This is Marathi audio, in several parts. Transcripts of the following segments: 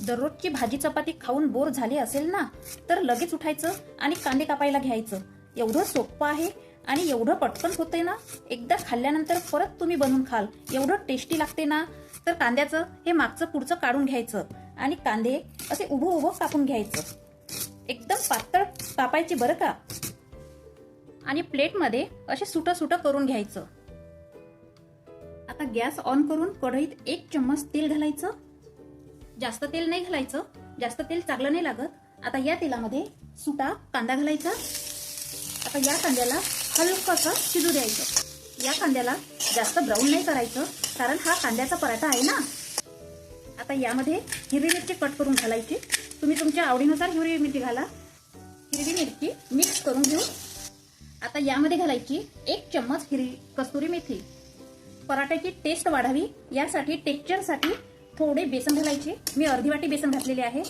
दररोजची भाजी चपाती खाऊन बोर झाले असेल ना तर लगेच उठायचं आणि कांदे कापायला घ्यायचं. एवढं सोपं आहे आणि एवढं पटकन होतंय ना एकदा खाल्ल्यानंतर परत तुम्ही बनवून खाल. एवढं टेस्टी लागते ना तर कांद्याचं हे मागचं पुढचं काढून घ्यायचं आणि कांदे असे उभं उभं कापून घ्यायचं. एकदम पातळ कापायचे बरं का? आणि प्लेटमध्ये असे सुटं सुटं करून घ्यायचं. आता गॅस ऑन करून कढईत एक चम्मच तेल घालायचं जास्त तेल नाही घालायचं जास्त तेल चांगलं नाही लागत. आता या तेलामध्ये सुटा कांदा घालायचा. आता या कांद्याला हलकंसं शिजू द्यायचं. या कांद्याला जास्त ब्राऊन नाही करायचं कारण हा कांद्याचा पराठा आहे ना? आता यामध्ये हिरवी मिरची कट करून घालायची. तुम्ही तुमच्या आवडीनुसार हिरवी मिरची घाला. हिरवी मिरची मिक्स करून घेऊ. आता यामध्ये घालायची एक चम्मच हिरवी कस्तुरी मेथी. पराठ्याची टेस्ट वाढावी. यासाठी टेक्चरसाठी थोडे बेसन घालायचे. मी अर्धी वाटी बेसन घातलेले आहे.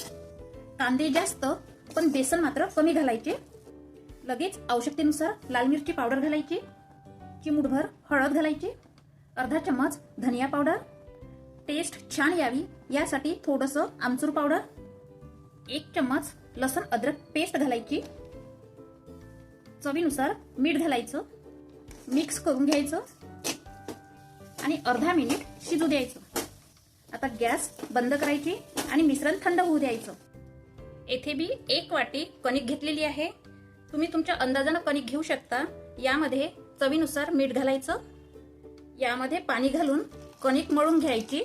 कांदे जास्त पण बेसन मात्र कमी घालायचे. लगेच आवश्यकतेनुसार लाल मिरची पावडर घालायची. चिमूटभर हळद घालायची. अर्धा चम्मच धनिया पावडर. टेस्ट छान यावी. यासाठी थोडंसं आमचूर पावडर. एक चम्मच लसण अद्रक पेस्ट घालायची. चवीनुसार मीठ घालायचं. मिक्स करून घ्यायचं. आणि अर्धा मिनिट शिजू द्यायचं. आता गॅस बंद करायची आणि मिश्रण थंड होऊ द्यायचं. येथे बी एक वाटी कणिक घेतलेली आहे. तुम्ही तुमच्या अंदाजानं कणिक घेऊ शकता. यामध्ये चवीनुसार मीठ घालायचं. यामध्ये पाणी घालून कणिक मळून घ्यायची.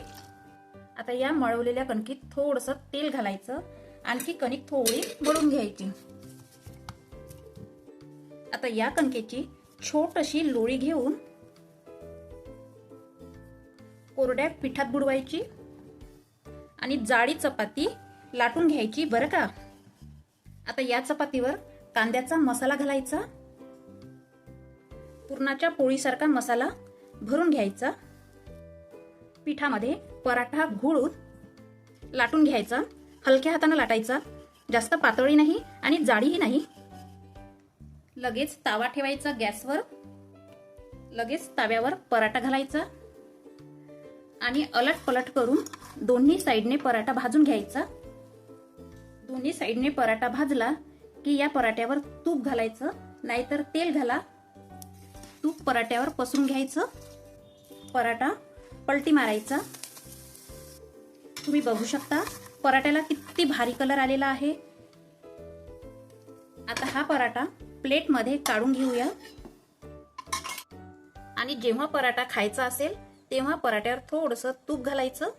आता या मळवलेल्या कणकीत थोडंसं तेल घालायचं. आणखी कणिक थोडी मळून घ्यायची. आता या कणकेची छोटशी लोळी घेऊन कोरड्या पिठात बुडवायची. आणि जाळी चपाती लाटून घ्यायची बरं का? आता या चपातीवर कांद्याचा मसाला घालायचा. पुरणाच्या पोळीसारखा मसाला भरून घ्यायचा. पिठामध्ये पराठा घोळून लाटून घ्यायचा. हलक्या हाताने लाटायचा. जास्त पातळी नाही आणि जाडीही नाही. लगेच तावा ठेवायचा गॅसवर. लगेच ताव्यावर पराठा घालायचा. आणि अलट पलट करून दोन्ही साईडने पराठा भाजून घ्यायचा. दोन्ही साईडने पराठा भाजला की या पराठ्यावर तूप घालायचं नाहीतर तेल घाला. तूप पराठ्यावर पसरून घ्यायचं. पराठा पलटी मारायचा. तुम्ही बघू शकता पराठ्याला किती भारी कलर आलेला आहे. आता हा पराठा प्लेटमध्ये काढून घेऊया. आणि जेव्हा पराठा खायचा असेल तेव्हा पराठ्यावर थोडंसं तूप घालायचं.